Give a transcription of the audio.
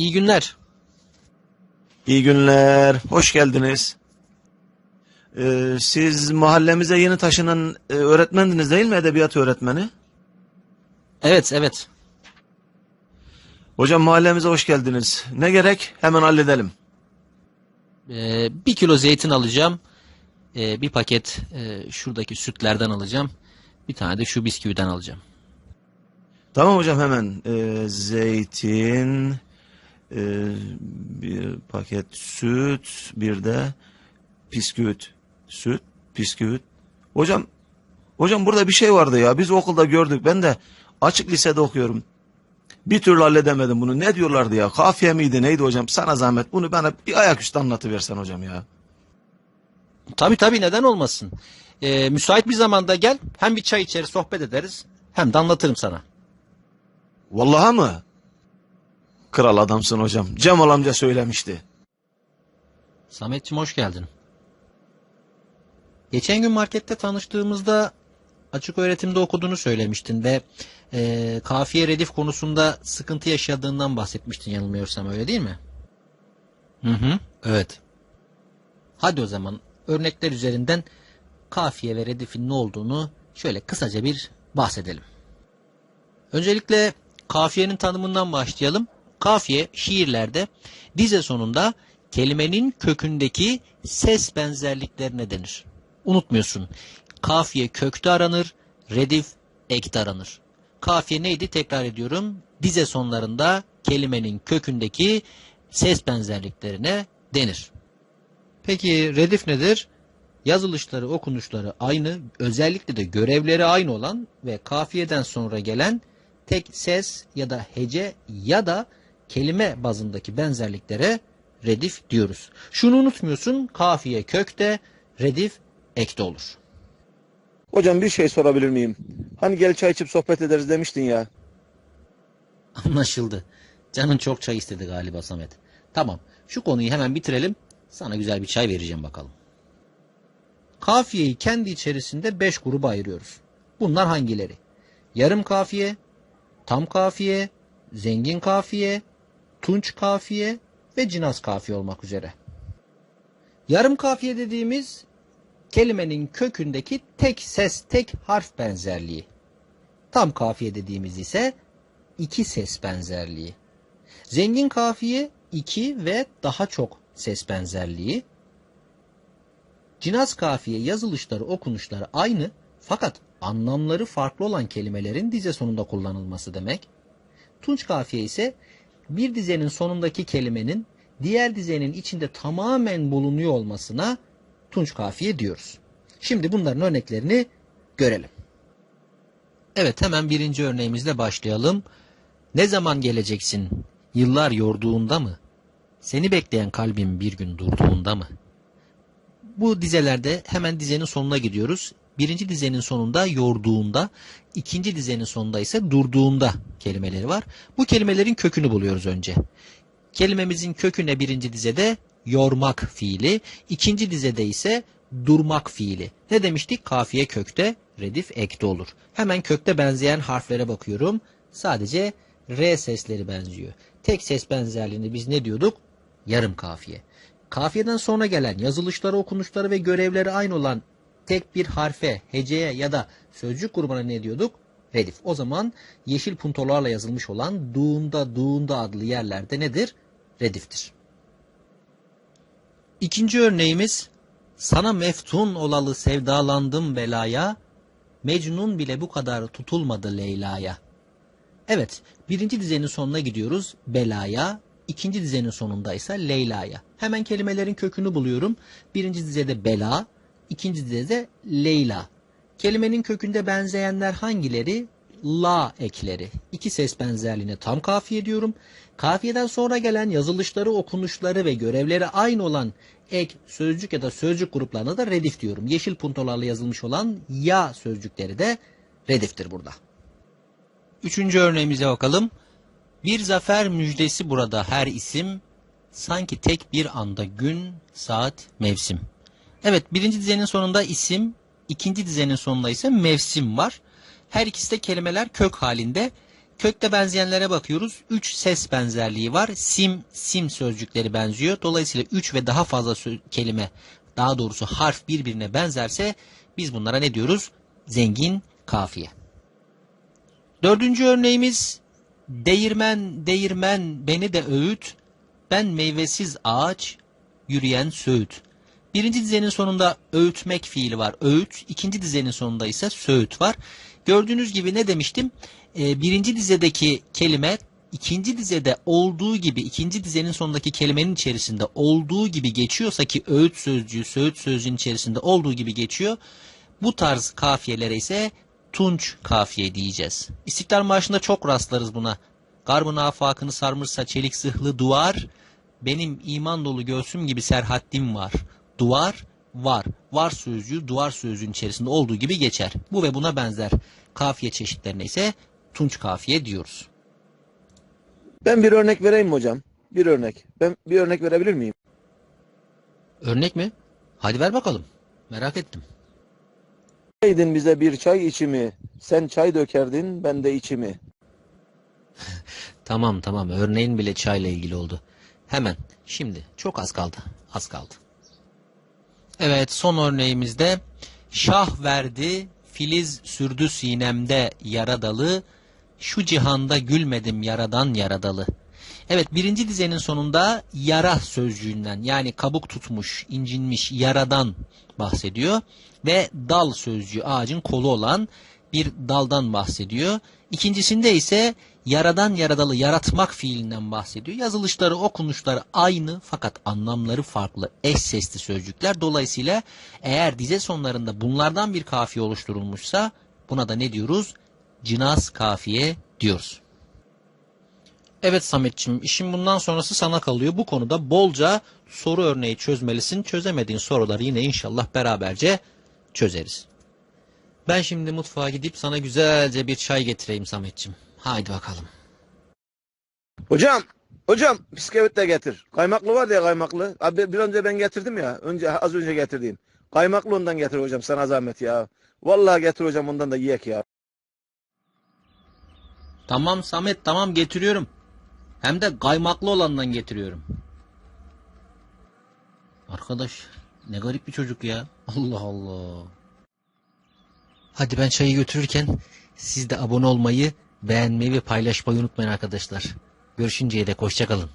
İyi günler. İyi günler, hoş geldiniz. Ee, siz mahallemize yeni taşınan e, öğretmendiniz değil mi edebiyat öğretmeni? Evet, evet. Hocam mahallemize hoş geldiniz. Ne gerek? Hemen halledelim. Ee, bir kilo zeytin alacağım. Ee, bir paket e, şuradaki sütlerden alacağım. Bir tane de şu bisküviden alacağım. Tamam hocam hemen. Ee, zeytin, e, bir paket süt, bir de bisküvit. Süt, bisküvit. Hocam, hocam burada bir şey vardı ya. Biz okulda gördük. Ben de açık lisede okuyorum. Bir türlü halledemedim bunu. Ne diyorlardı ya? Kafiye miydi neydi hocam? Sana zahmet. Bunu bana bir ayaküstü anlatıversen hocam ya. Tabii tabii neden olmasın. Ee, müsait bir zamanda gel. Hem bir çay içeriz, sohbet ederiz. Hem de anlatırım sana. Vallahi mı? Kral adamsın hocam. Cemal amca söylemişti. Sametciğim hoş geldin. Geçen gün markette tanıştığımızda açık öğretimde okuduğunu söylemiştin ve e, kafiye redif konusunda sıkıntı yaşadığından bahsetmiştin yanılmıyorsam öyle değil mi? Hı hı, evet. Hadi o zaman örnekler üzerinden kafiye ve redifin ne olduğunu şöyle kısaca bir bahsedelim. Öncelikle kafiyenin tanımından başlayalım. Kafiye şiirlerde dize sonunda kelimenin kökündeki ses benzerliklerine denir. Unutmuyorsun. Kafiye kökte aranır, redif ekte aranır. Kafiye neydi tekrar ediyorum. Dize sonlarında kelimenin kökündeki ses benzerliklerine denir. Peki redif nedir? Yazılışları, okunuşları aynı, özellikle de görevleri aynı olan ve kafiyeden sonra gelen tek ses ya da hece ya da kelime bazındaki benzerliklere redif diyoruz. Şunu unutmuyorsun, kafiye kökte, redif ekte olur. Hocam bir şey sorabilir miyim? Hani gel çay içip sohbet ederiz demiştin ya. Anlaşıldı. Canın çok çay istedi galiba Samet. Tamam, şu konuyu hemen bitirelim. Sana güzel bir çay vereceğim bakalım. Kafiyeyi kendi içerisinde beş gruba ayırıyoruz. Bunlar hangileri? Yarım kafiye, tam kafiye, zengin kafiye, tunç kafiye ve cinaz kafiye olmak üzere. Yarım kafiye dediğimiz kelimenin kökündeki tek ses, tek harf benzerliği. Tam kafiye dediğimiz ise iki ses benzerliği. Zengin kafiye iki ve daha çok ses benzerliği. Cinaz kafiye yazılışları, okunuşları aynı fakat anlamları farklı olan kelimelerin dize sonunda kullanılması demek. Tunç kafiye ise bir dizenin sonundaki kelimenin diğer dizenin içinde tamamen bulunuyor olmasına tunç kafiye diyoruz. Şimdi bunların örneklerini görelim. Evet hemen birinci örneğimizle başlayalım. Ne zaman geleceksin? Yıllar yorduğunda mı? Seni bekleyen kalbim bir gün durduğunda mı? Bu dizelerde hemen dizenin sonuna gidiyoruz. Birinci dizenin sonunda yorduğunda, ikinci dizenin sonunda ise durduğunda kelimeleri var. Bu kelimelerin kökünü buluyoruz önce. Kelimemizin köküne birinci dizede yormak fiili, ikinci dizede ise durmak fiili. Ne demiştik? Kafiye kökte, redif ekte olur. Hemen kökte benzeyen harflere bakıyorum. Sadece R sesleri benziyor. Tek ses benzerliğini biz ne diyorduk? Yarım kafiye. Kafiyeden sonra gelen yazılışları, okunuşları ve görevleri aynı olan tek bir harfe, heceye ya da sözcük grubuna ne diyorduk? Redif. O zaman yeşil puntolarla yazılmış olanduğunda,duğunda adlı yerlerde nedir? Rediftir. İkinci örneğimiz sana meftun olalı sevdalandım belaya, Mecnun bile bu kadar tutulmadı Leyla'ya. Evet, birinci dizenin sonuna gidiyoruz belaya, ikinci dizenin sonunda ise Leyla'ya. Hemen kelimelerin kökünü buluyorum. Birinci dizede bela, ikinci dizede Leyla. Kelimenin kökünde benzeyenler hangileri? La ekleri. İki ses benzerliğine tam kafiye diyorum. Kafiyeden sonra gelen yazılışları, okunuşları ve görevleri aynı olan ek, sözcük ya da sözcük gruplarına da redif diyorum. Yeşil puntolarla yazılmış olan ya sözcükleri de rediftir burada. Üçüncü örneğimize bakalım. Bir zafer müjdesi burada her isim, sanki tek bir anda gün, saat, mevsim. Evet birinci dizenin sonunda isim, ikinci dizenin sonunda ise mevsim var. Her ikisi de kelimeler kök halinde. kökte benzeyenlere bakıyoruz. 3 ses benzerliği var. Sim, sim sözcükleri benziyor. Dolayısıyla 3 ve daha fazla kelime, daha doğrusu harf birbirine benzerse biz bunlara ne diyoruz? Zengin kafiye. Dördüncü örneğimiz değirmen değirmen beni de öğüt ben meyvesiz ağaç yürüyen söğüt. Birinci dizenin sonunda öğütmek fiili var. Öğüt. ikinci dizenin sonunda ise söğüt var. Gördüğünüz gibi ne demiştim? Ee, birinci dizedeki kelime ikinci dizede olduğu gibi ikinci dizenin sonundaki kelimenin içerisinde olduğu gibi geçiyorsa ki öğüt sözcüğü söğüt sözcüğün içerisinde olduğu gibi geçiyor. Bu tarz kafiyelere ise tunç kafiye diyeceğiz. İstiklal Marşı'nda çok rastlarız buna. Garbın afakını sarmışsa çelik zırhlı duvar, benim iman dolu göğsüm gibi serhaddim var. Duvar, var. Var sözcüğü duvar sözcüğün içerisinde olduğu gibi geçer. Bu ve buna benzer kafiye çeşitlerine ise tunç kafiye diyoruz. Ben bir örnek vereyim mi hocam? Bir örnek. Ben bir örnek verebilir miyim? Örnek mi? Hadi ver bakalım. Merak ettim. Vereydin bize bir çay içimi, sen çay dökerdin, ben de içimi. Tamam tamam örneğin bile çayla ilgili oldu. Hemen şimdi çok az kaldı az kaldı. Evet son örneğimizde şah verdi filiz sürdü sinemde yaradalı şu cihanda gülmedim yaradan yaradalı. Evet birinci dizenin sonunda yara sözcüğünden yani kabuk tutmuş, incinmiş yaradan bahsediyor. Ve dal sözcüğü ağacın kolu olan bir daldan bahsediyor. İkincisinde ise yaradan yaradalı yaratmak fiilinden bahsediyor. Yazılışları, okunuşları aynı fakat anlamları farklı. Eş sesli sözcükler. Dolayısıyla eğer dize sonlarında bunlardan bir kafiye oluşturulmuşsa buna da ne diyoruz? Cinas kafiye diyoruz. Evet Sametçim, işin bundan sonrası sana kalıyor. Bu konuda bolca soru örneği çözmelisin. Çözemediğin soruları yine inşallah beraberce çözeriz. Ben şimdi mutfağa gidip sana güzelce bir çay getireyim Sametçim. Haydi bakalım. Hocam, hocam bisküvit de getir. Kaymaklı var ya kaymaklı. Abi bir önce ben getirdim ya. Önce az önce getirdiğim. Kaymaklı ondan getir hocam sana zahmet ya. Vallahi getir hocam ondan da yiyek ya. Tamam Samet tamam getiriyorum. Hem de kaymaklı olandan getiriyorum. Arkadaş ne garip bir çocuk ya. Allah Allah. Hadi ben çayı götürürken siz de abone olmayı, beğenmeyi ve paylaşmayı unutmayın arkadaşlar. Görüşünceye dek hoşçakalın.